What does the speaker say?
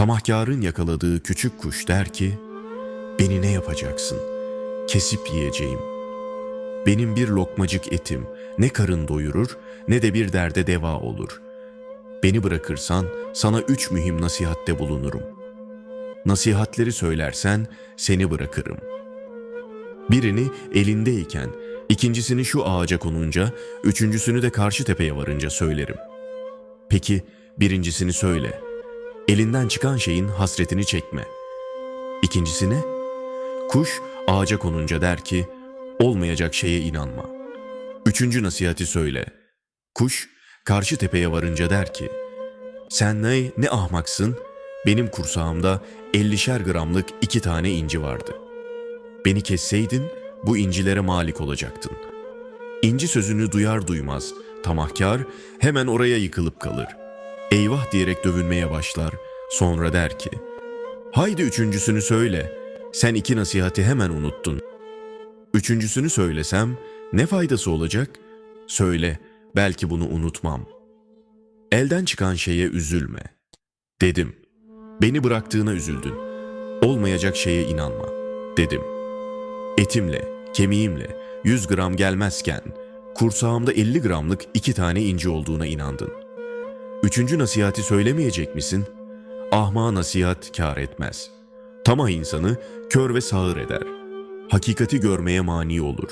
Tamahkarın yakaladığı küçük kuş der ki, Beni ne yapacaksın? Kesip yiyeceğim. Benim bir lokmacık etim ne karın doyurur ne de bir derde deva olur. Beni bırakırsan sana üç mühim nasihatte bulunurum. Nasihatleri söylersen seni bırakırım. Birini elindeyken, ikincisini şu ağaca konunca, üçüncüsünü de karşı tepeye varınca söylerim. Peki birincisini söyle. Elinden çıkan şeyin hasretini çekme. İkincisi ne? Kuş ağaca konunca der ki, olmayacak şeye inanma. Üçüncü nasihati söyle. Kuş karşı tepeye varınca der ki, sen ne, ne ahmaksın, benim kursağımda 50'şer gramlık iki tane inci vardı. Beni kesseydin bu incilere malik olacaktın. İnci sözünü duyar duymaz, tamahkar hemen oraya yıkılıp kalır. Eyvah diyerek dövünmeye başlar, sonra der ki, haydi üçüncüsünü söyle, sen iki nasihati hemen unuttun. Üçüncüsünü söylesem ne faydası olacak? Söyle, belki bunu unutmam. Elden çıkan şeye üzülme. Dedim. Beni bıraktığına üzüldün. Olmayacak şeye inanma. Dedim. Etimle, kemiğimle 100 gram gelmezken kursağımda 50 gramlık iki tane inci olduğuna inandın. Üçüncü nasihati söylemeyecek misin? Ahma nasihat kâr etmez. Tamah insanı kör ve sağır eder. Hakikati görmeye mani olur.